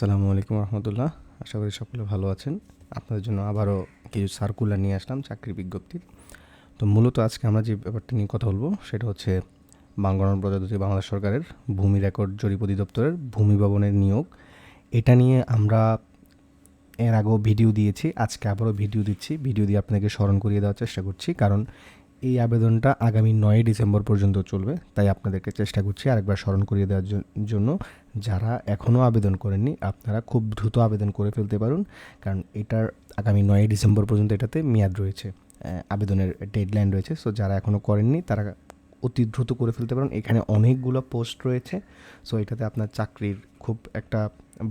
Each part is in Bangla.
আসসালামু আলাইকুম রহমতুল্লাহ। আশা করি সকলে ভালো আছেন। আপনাদের জন্য আবারও কিছু সার্কুলার নিয়ে আসলাম চাকরি বিজ্ঞপ্তির তো মূলত আজকে আমরা যে ব্যাপারটা নিয়ে কথা বলব সেটা হচ্ছে বাংলার প্রজাতন্ত্রী বাংলাদেশ সরকারের ভূমি রেকর্ড জরিপ অধিদপ্তরের ভূমি ভবনের নিয়োগ। এটা নিয়ে আমরা এর আগেও ভিডিও দিয়েছি, আজকে আবারও ভিডিও দিচ্ছি। ভিডিও দিয়ে আপনাদেরকে স্মরণ করিয়ে দেওয়ার চেষ্টা করছি। কারণ এই আবেদনটা আগামী নয় ডিসেম্বর পর্যন্ত চলবে, তাই আপনাদেরকে চেষ্টা করছি আরেকবার স্মরণ করিয়ে দেওয়ার জন্য। যারা এখনও আবেদন করেননি, আপনারা খুব দ্রুত আবেদন করে ফেলতে পারুন, কারণ এটার আগামী নয় ডিসেম্বর পর্যন্ত এটাতে মেয়াদ রয়েছে আবেদনের ডেডলাইন রয়েছে। সো, যারা এখনও করেননি, তারা অতি দ্রুত করে ফেলতে পারেন। এখানে অনেকগুলো পোস্ট রয়েছে, সো, এটাতে আপনার চাকরির খুব একটা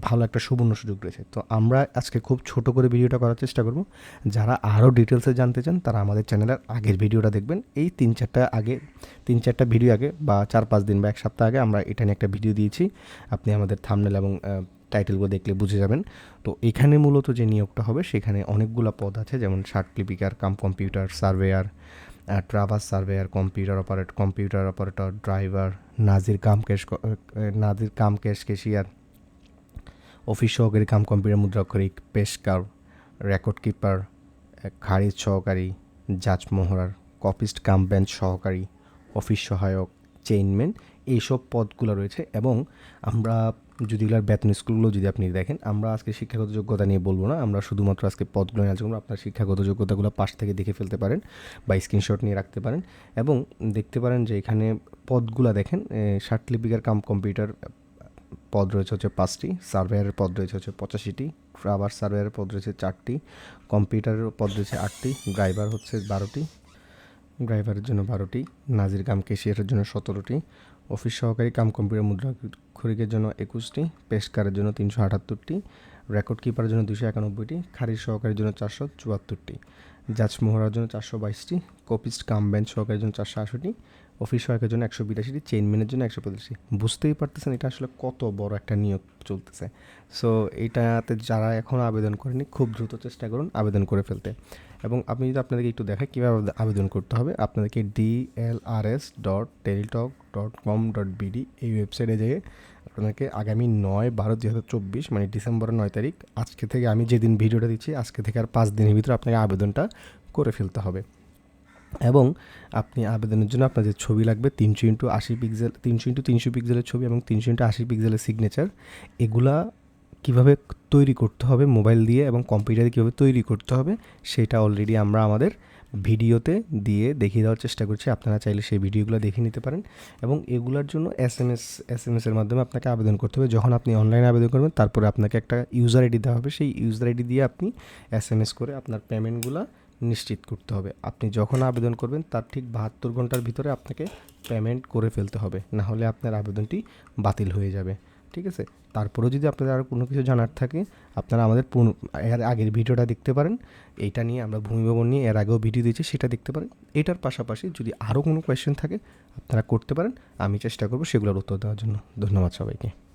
ভালো একটা সুবর্ণ সুযোগ রয়েছে। তো আমরা আজকে খুব ছোট করে ভিডিওটা করার চেষ্টা করব। যারা আরও ডিটেলসে জানতে চান, তারা আমাদের চ্যানেলের আগের ভিডিওটা দেখবেন। এই তিন চারটা আগে, তিন চারটা ভিডিও আগে বা চার পাঁচ দিন বা এক সপ্তাহ আগে আমরা এটা নিয়ে একটা ভিডিও দিয়েছি। আপনি আমাদের থামনেল এবং টাইটেলগুলো দেখলে বুঝে যাবেন। তো এখানে মূলত যে নিয়োগটা হবে, সেখানে অনেকগুলো পদ আছে। যেমন শার্ট লিপিকার cum computer surveyor traverse surveyor computer operate computer operator driver নাজির কাম ক্যাশ ক- নাজির কাম ক্যাশ কেশিয়ার অফিস সহকারী কাম কম্পিউটার মুদ্রাক্ষরিক পেশকার, রেকর্ড কিপার খারিজ সহকারী, জাজ মোহরার কপিস্ট কাম বেঞ্চ সহকারী, অফিস সহায়ক, চেইনম্যান, এইসব পদগুলো রয়েছে এবং আমরা যদি এগুলোর বেতন স্কুলগুলো যদি আপনি দেখেন, আমরা আজকে শিক্ষাগত যোগ্যতা নিয়ে বলব না। আমরা শুধুমাত্র আজকে পদগুলো নিয়ে আলোচনা আপনার শিক্ষাগত যোগ্যতাগুলো পাশ থেকে দেখে ফেলতে পারেন বা স্ক্রিনশট নিয়ে রাখতে পারেন এবং দেখতে পারেন যে এখানে পদগুলো দেখেন লিপিকার কাম কম্পিউটার পদ রয়েছে হচ্ছে পাঁচটি সার্ভেয়ারের পদ রয়েছে হচ্ছে পঁচাশিটি আবার সার্ভেয়ারের পদ রয়েছে চারটি কম্পিউটারের পদ রয়েছে আটটি, ড্রাইভার হচ্ছে বারোটি, ড্রাইভারের জন্য বারোটি, নাজির কাম কেশিয়ারের জন্য সতেরোটি, অফিস সহকারী কাম কম্পিউটার মুদ্রা খরিকের জন্য একুশটি, পেশকারের জন্য তিনশো আটাত্তরটি, রেকর্ড কিপারের জন্য দুশো একানব্বইটি, খারিজ সহকারীর জন্য চারশো চুয়াত্তরটি, জাজ মোহরার জন্য চারশো বাইশটি, কপিস্ট কাম বেঞ্চ সহকারীর জন্য চারশো আশিটি অফিস সহায়কের জন্য একশো বিরাশিটি চেইনম্যানের জন্য একশো পঁচাশি বুঝতেই পারতেছেন এটা আসলে কত বড় একটা নিয়োগ চলতেছে। সো এটাতে যারা এখনও আবেদন করেনি, খুব দ্রুত চেষ্টা করুন আবেদন করে ফেলতে। এবং আপনি যদি আপনাদেরকে একটু দেখাই কীভাবে আবেদ- আবেদন করতে হবে, আপনাদেরকে DLRS dot Teletalk dot com dot BD এই ওয়েবসাইটে যেয়ে আপনাকে আগামী নয় বারো দুই হাজার চব্বিশ মানে ডিসেম্বরের নয় তারিখ, আজকে থেকে আমি যেদিন ভিডিওটা দিচ্ছি, আজকে থেকে আর পাঁচ দিনের ভিতরে আপনাকে আবেদনটা করে ফেলতে হবে। এবং আপনি আবেদনের জন্য আপনার যে ছবি লাগবে তিনশো ইন্টু আশি পিক্সেল, তিনশো ইন্টু তিনশো পিক্সেলের ছবি এবং তিনশো ইন্টু আশি পিক্সেলের সিগনেচার এগুলা কীভাবে তৈরি করতে হবে মোবাইল দিয়ে এবং কম্পিউটারে কীভাবে তৈরি করতে হবে সেটা অলরেডি আমরা আমাদের ভিডিওতে দিয়ে দেখিয়ে দেওয়ার চেষ্টা করছি। আপনারা চাইলে সেই ভিডিওগুলো দেখে নিতে পারেন এবং এগুলোর জন্য S M S S M এসের মাধ্যমে আপনাকে আবেদন করতে হবে। যখন আপনি অনলাইনে আবেদন করবেন, তারপরে আপনাকে একটা ইউজার আইডি দেওয়া হবে। সেই ইউজার আইডি দিয়ে আপনি এস এম এস করে আপনার পেমেন্টগুলো নিশ্চিত করতে হবে। আপনি যখন আবেদন করবেন, তার ঠিক বাহাত্তর ঘণ্টার ভিতরে আপনাকে পেমেন্ট করে ফেলতে হবে। না হলে আপনার আবেদনটি বাতিল হয়ে যাবে। ঠিক আছে? তারপরেও যদি আপনাদের আরও কোনো কিছু জানার থাকে, আপনারা আমাদের এর আগের ভিডিওটা দেখতে পারেন। এইটা নিয়ে আমরা ভূমি ভবন নিয়ে এর আগেও ভিডিও দিয়েছি, সেটা দেখতে পারেন। এটার পাশাপাশি যদি আরও কোনো কোয়েশ্চেন থাকে, আপনারা করতে পারেন। আমি চেষ্টা করব সেগুলোর উত্তর দেওয়ার জন্য। ধন্যবাদ সবাইকে।